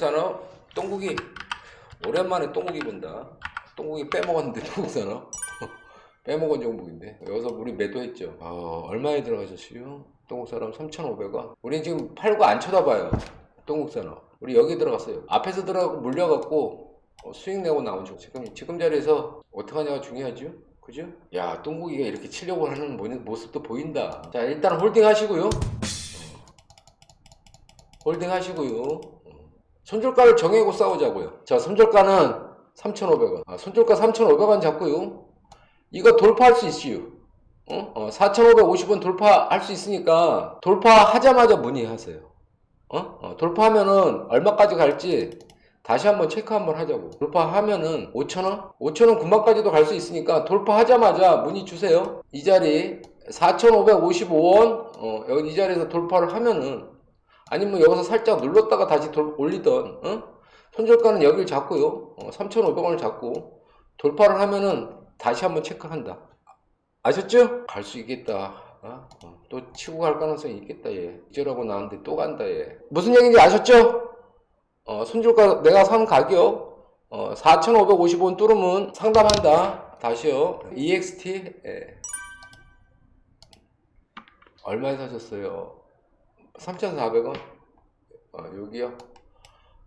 동국산업 똥고기 오랜만에 똥고기 본다. 똥고기 빼먹었는데 동국산업 빼먹은 종목인데 여기서 우리 매도했죠. 아, 얼마에 들어가셨어요? 동국산업 3,500원. 우리 지금 팔고 안 쳐다봐요. 동국산업. 우리 여기 들어갔어요. 앞에서 들어가고 물려갖고 어, 수익 내고 나온 종 지금 지금 자리에서 어떻게 하냐가 중요하죠. 그죠? 야, 똥고기가 이렇게 치려고 하는 모- 모습도 보인다. 자, 일단 홀딩 하시고요. 홀딩 하시고요. 손절가를 정해고 싸우자고요. 자, 손절가는 3,500원. 아, 손절가 3,500원 잡고요. 이거 돌파할 수 있어요. 어? 어, 4,550원 돌파할 수 있으니까 돌파하자마자 문의하세요. 어? 어, 돌파하면은 얼마까지 갈지 다시 한번 체크 한번 하자고. 돌파하면은 5,000원? 5,000원 금방까지도 갈 수 있으니까 돌파하자마자 문의 주세요. 이 자리 4,555원 어, 여기 이 자리에서 돌파를 하면은 아니면 여기서 살짝 눌렀다가 다시 돌, 올리던 어? 손절가는 여기를 잡고요. 어, 3,500원을 잡고 돌파를 하면은 다시 한번 체크한다. 아셨죠? 갈 수 있겠다. 어? 어, 또 치고 갈 가능성이 있겠다 얘. 이절하고 나왔는데 또 간다 얘. 무슨 얘기인지 아셨죠? 어, 손절가 내가 산 가격 어, 4,550원 뚫으면 상담한다. 다시요. EXT 예. 얼마에 사셨어요? 3,400원? 어, 여기요.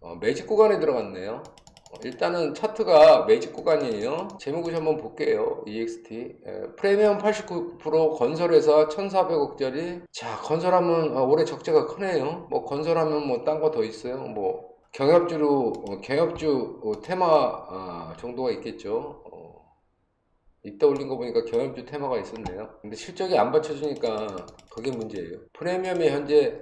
어, 매직 구간에 들어갔네요. 어, 일단은 차트가 매직 구간이에요. 재무구시 한번 볼게요. EXT. 에, 프리미엄 89% 건설회사 1,400억짜리. 자, 건설하면 아, 올해 적자가 크네요. 뭐 건설하면 뭐 딴 거 더 있어요. 뭐 경협주로 어, 경협주 어, 테마 아, 정도가 있겠죠. 어, 이따 올린 거 보니까 경협주 테마가 있었네요. 근데 실적이 안 받쳐주니까 그게 문제예요. 프리미엄이 현재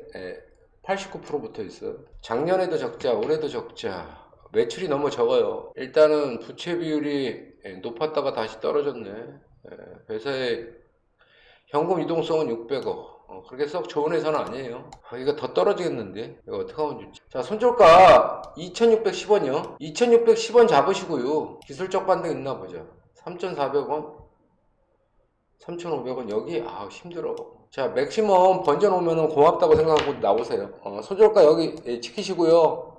89% 붙어 있어요. 작년에도 적자, 올해도 적자. 매출이 너무 적어요. 일단은 부채 비율이 예, 높았다가 다시 떨어졌네. 예, 회사의 현금 유동성은 600억. 어, 그렇게 썩 좋은 회사는 아니에요. 아, 이거 더 떨어지겠는데? 이거 어떻게 하면 좋지? 자, 손절가 2610원이요. 2610원 잡으시고요. 기술적 반등 있나 보자. 3400원. 3,500원 여기 아 힘들어. 자 맥시멈 번져 놓으면 고맙다고 생각하고 나오세요. 어, 손절가 여기 예, 지키시고요.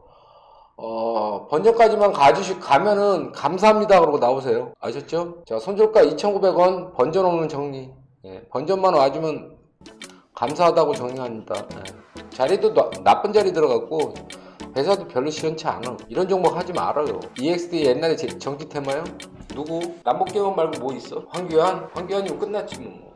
어, 번전까지만 가주시 가면은 감사합니다 그러고 나오세요. 아셨죠? 자 손절가 2,900원 번져 놓으면 정리. 예, 번전만 와주면 감사하다고 정리합니다. 예. 자리도 나, 나쁜 자리 들어갔고 회사도 별로 시원치 않아. 이런 종목 하지 말아요. EXD 옛날에 제- 정지 테마요? 누구? 남북개원 말고 뭐 있어? 황교안? 황교안이면 끝났지 뭐.